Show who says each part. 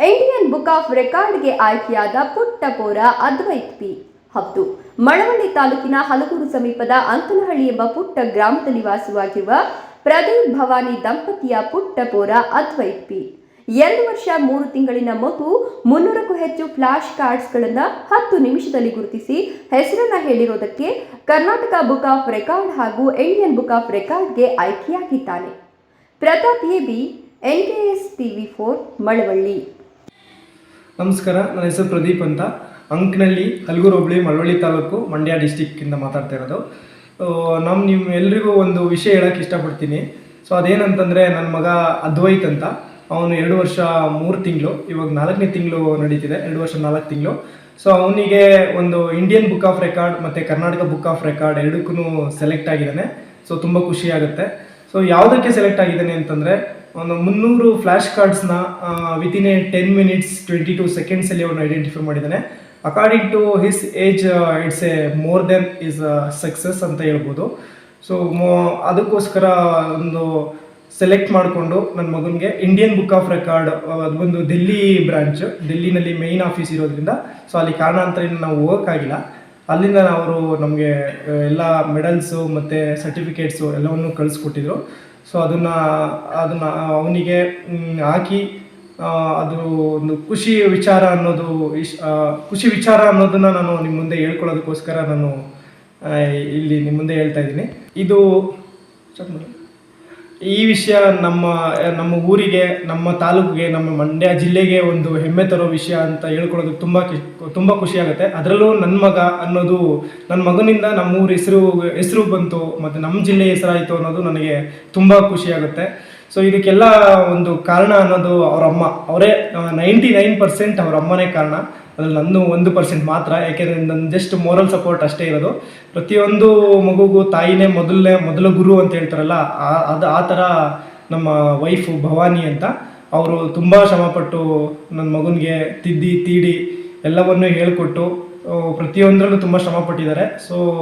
Speaker 1: Indian book of ರೆಕಾರ್ಡ್ಗೆ ಆಯ್ಕೆಯಾದ ಪುಟ್ಟ ಪೋರ Advait P. ಹೌದು ಮಳವಳ್ಳಿ ತಾಲೂಕಿನ ಹಲಗೂರು ಸಮೀಪದ ಅಂಕನಹಳ್ಳಿ ಎಂಬ ಪುಟ್ಟ ಗ್ರಾಮದಲ್ಲಿ ವಾಸವಾಗಿರುವ ಪ್ರದೀಪ್ ಭವಾನಿ ದಂಪತಿಯ ಪುಟ್ಟ ಪೋರ ಅದ್ವೈತ್ ಪಿ. ಎರಡು ವರ್ಷ ಮೂರು ತಿಂಗಳಿನ ಮಗು ಮುನ್ನೂರಕ್ಕೂ ಹೆಚ್ಚು ಫ್ಲಾಶ್ ಕಾರ್ಡ್ಸ್ಗಳನ್ನು ಹತ್ತು ನಿಮಿಷದಲ್ಲಿ ಗುರುತಿಸಿ ಹೆಸರನ್ನ ಹೇಳಿರೋದಕ್ಕೆ ಕರ್ನಾಟಕ ಬುಕ್ ಆಫ್ ರೆಕಾರ್ಡ್ ಹಾಗೂ ಇಂಡಿಯನ್ ಬುಕ್ ಆಫ್ ರೆಕಾರ್ಡ್ಗೆ ಆಯ್ಕೆಯಾಗಿದ್ದಾನೆ. Pratap A B T TV four Malavalli.
Speaker 2: ನಮಸ್ಕಾರ, ನನ್ನ ಹೆಸರು ಪ್ರದೀಪ್ ಅಂತ. ಅಂಕ್ನಳ್ಳಿ ಹಲಗೂರು ಹೋಬಳಿ, ಮಳವಳ್ಳಿ ತಾಲೂಕು, ಮಂಡ್ಯ ಡಿಸ್ಟಿಕ್ಕಿಂದ ಮಾತಾಡ್ತಾ ಇರೋದು. ನಮ್ಮ ನಿಮ್ಮ ಎಲ್ರಿಗೂ ಒಂದು ವಿಷಯ ಹೇಳಕ್ಕೆ ಇಷ್ಟಪಡ್ತೀನಿ. ಸೊ, ಅದೇನಂತಂದರೆ ನನ್ನ ಮಗ ಅದ್ವೈತ್ ಅಂತ. ಅವನು ಎರಡು ವರ್ಷ ಮೂರು ತಿಂಗಳು, ಇವಾಗ ನಾಲ್ಕನೇ ತಿಂಗಳು ನಡೀತಿದೆ, ಎರಡು ವರ್ಷ ನಾಲ್ಕು ತಿಂಗಳು. ಸೊ, ಅವನಿಗೆ ಒಂದು ಇಂಡಿಯನ್ ಬುಕ್ ಆಫ್ ರೆಕಾರ್ಡ್ ಮತ್ತು ಕರ್ನಾಟಕ ಬುಕ್ ಆಫ್ ರೆಕಾರ್ಡ್ ಎರಡಕ್ಕೂ ಸೆಲೆಕ್ಟ್ ಆಗಿದ್ದಾನೆ. ಸೊ, ತುಂಬ ಖುಷಿ ಆಗುತ್ತೆ. ಸೊ, ಯಾವುದಕ್ಕೆ ಸೆಲೆಕ್ಟ್ ಆಗಿದ್ದಾನೆ ಅಂತಂದರೆ ಒಂದು ಮುನ್ನೂರು flash ಕಾರ್ಡ್ಸ್ನ within a ten minutes twenty two ಸೆಕೆಂಡ್ಸಲ್ಲಿ ಅವನು ಐಡೆಂಟಿಫೈ ಮಾಡಿದ್ದಾನೆ. According to his age it's a more than is success ಅಂತ ಹೇಳ್ಬೋದು. ಸೊ ಅದಕ್ಕೋಸ್ಕರ ಒಂದು ಸೆಲೆಕ್ಟ್ ಮಾಡಿಕೊಂಡು ನನ್ನ ಮಗನಿಗೆ ಇಂಡಿಯನ್ ಬುಕ್ ಆಫ್ ರೆಕಾರ್ಡ್ ಅದು ಬಂದು ದಿಲ್ಲಿ ಬ್ರಾಂಚ್ ದಿಲ್ಲಿನಲ್ಲಿ ಮೇಯ್ನ್ ಆಫೀಸ್ ಇರೋದ್ರಿಂದ ಸೊ ಅಲ್ಲಿ ಕಾರಣಾಂತರದಿಂದ ನಾವು ಹೋಗೋಕ್ಕಾಗಿಲ್ಲ ಅಲ್ಲಿಂದ ಅವರು ನಮಗೆ ಎಲ್ಲ ಮೆಡಲ್ಸು ಮತ್ತು ಸರ್ಟಿಫಿಕೇಟ್ಸು ಎಲ್ಲವನ್ನು ಕಳಿಸ್ಕೊಟ್ಟಿದ್ರು. ಸೊ ಅದನ್ನು ಅದನ್ನು ಅವನಿಗೆ ಹಾಕಿ ಅದು ಒಂದು ಖುಷಿ ವಿಚಾರ ಅನ್ನೋದು ಇಶ್ ಖುಷಿ ವಿಚಾರ ಅನ್ನೋದನ್ನು ನಾನು ನಿಮ್ಮ ಮುಂದೆ ಹೇಳ್ಕೊಳ್ಳೋದಕ್ಕೋಸ್ಕರ ನಾನು ಇಲ್ಲಿ ನಿಮ್ಮ ಮುಂದೆ ಹೇಳ್ತಾ ಇದ್ದೀನಿ ಇದು. ಈ ವಿಷಯ ನಮ್ಮ ನಮ್ಮ ಊರಿಗೆ, ನಮ್ಮ ತಾಲೂಕಿಗೆ, ನಮ್ಮ ಮಂಡ್ಯ ಜಿಲ್ಲೆಗೆ ಒಂದು ಹೆಮ್ಮೆ ತರೋ ವಿಷಯ ಅಂತ ಹೇಳ್ಕೊಳ್ಳೋದು ತುಂಬ ತುಂಬ ಖುಷಿ ಆಗುತ್ತೆ. ಅದರಲ್ಲೂ ನನ್ನ ಮಗ ಅನ್ನೋದು ನನ್ನ ಮಗನಿಂದ ನಮ್ಮ ಊರ ಹೆಸರು ಹೆಸರು ಬಂತು, ಮತ್ತು ನಮ್ಮ ಜಿಲ್ಲೆ ಹೆಸರಾಯಿತು ಅನ್ನೋದು ನನಗೆ ತುಂಬ ಖುಷಿ ಆಗುತ್ತೆ. ಸೊ ಇದಕ್ಕೆಲ್ಲ ಒಂದು ಕಾರಣ ಅನ್ನೋದು ಅವರಮ್ಮ ಅವರೇ ನೈಂಟಿ ನೈನ್ ಪರ್ಸೆಂಟ್ ಅವರಮ್ಮನೇ ಕಾರಣ. ಅದ್ರಲ್ಲಿ ನನ್ನ ಒಂದು ಪರ್ಸೆಂಟ್ ಮಾತ್ರ ಯಾಕೆಂದರೆ ನನ್ನ ಜಸ್ಟ್ ಮೋರಲ್ ಸಪೋರ್ಟ್ ಅಷ್ಟೇ ಇರೋದು. ಪ್ರತಿಯೊಂದು ಮಗುಗೂ ತಾಯಿನೇ ಮೊದಲನೇ, ಮೊದಲ ಗುರು ಅಂತ ಹೇಳ್ತಾರಲ್ಲ, ಆ- ಅದು ಆ ಥರ ನಮ್ಮ ವೈಫು ಭವಾನಿ ಅಂತ, ಅವರು ತುಂಬ ಶ್ರಮಪಟ್ಟು ನನ್ನ ಮಗನಿಗೆ ತಿದ್ದಿ, ತೀಡಿ ಎಲ್ಲವನ್ನು ಹೇಳಿಕೊಟ್ಟು ಪ್ರತಿಯೊಂದರಲ್ಲೂ ತುಂಬ ಶ್ರಮಪಟ್ಟಿದ್ದಾರೆ. ಸೊ